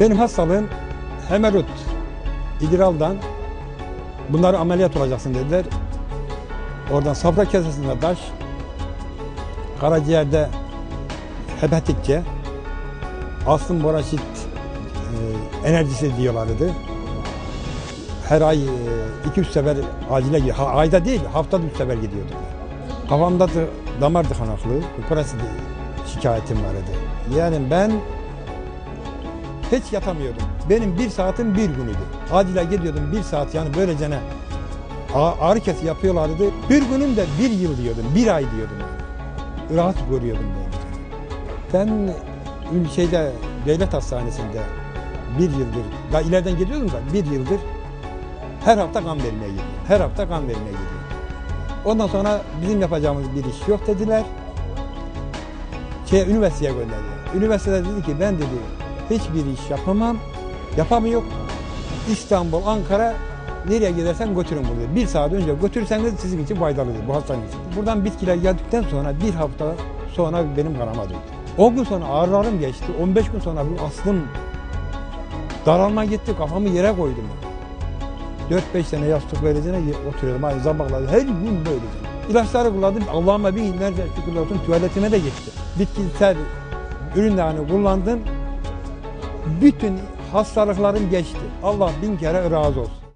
Benim hastalığım hemerut, idraldan bunları ameliyat olacaksın dediler. Oradan safra kesesinde taş, karaciğerde hepatik C, astım boraşit e, enerjisi diyorlardı. Her ay 2-3 sefer acile gidiyor. Ha, ayda değil, haftada 3 sefer gidiyordum. Kafamda da damar tıkanıklığı, hipopresi şikayetim vardı. Yani ben hiç yatamıyordum. Benim bir saatim bir günüydü. Acile gidiyordum bir saat yani böylece ne ağ- ağrı kesi yapıyorlardı. Bir günüm de bir yıl diyordum, bir ay diyordum. Rahat görüyordum ben. Ben şeyde devlet hastanesinde bir yıldır, daha ileriden geliyordum da bir yıldır her hafta kan vermeye gidiyorum. Her hafta kan vermeye gidiyorum. Ondan sonra bizim yapacağımız bir iş yok dediler. Şey, üniversiteye gönderdiler. Üniversitede dedi ki ben dedi hiçbir iş yapamam, yapamıyor. İstanbul, Ankara nereye gidersen götürün bunu. Bir saat önce götürürseniz sizin için faydalıdır bu hastane için. Buradan bitkiler geldikten sonra bir hafta sonra benim kanama döndü. 10 gün sonra ağrılarım geçti. 15 gün sonra bu aslım daralma gitti. Kafamı yere koydum. 4-5 sene yastık vereceğine oturuyordum. Aynı zamanlarda her gün böylece. İlaçları kullandım. Allah'ıma bir binlerce şükürler olsun tuvaletime de gitti. Bitkisel ürünlerini kullandım. Bütün hastalıklarım geçti. Allah bin kere razı olsun.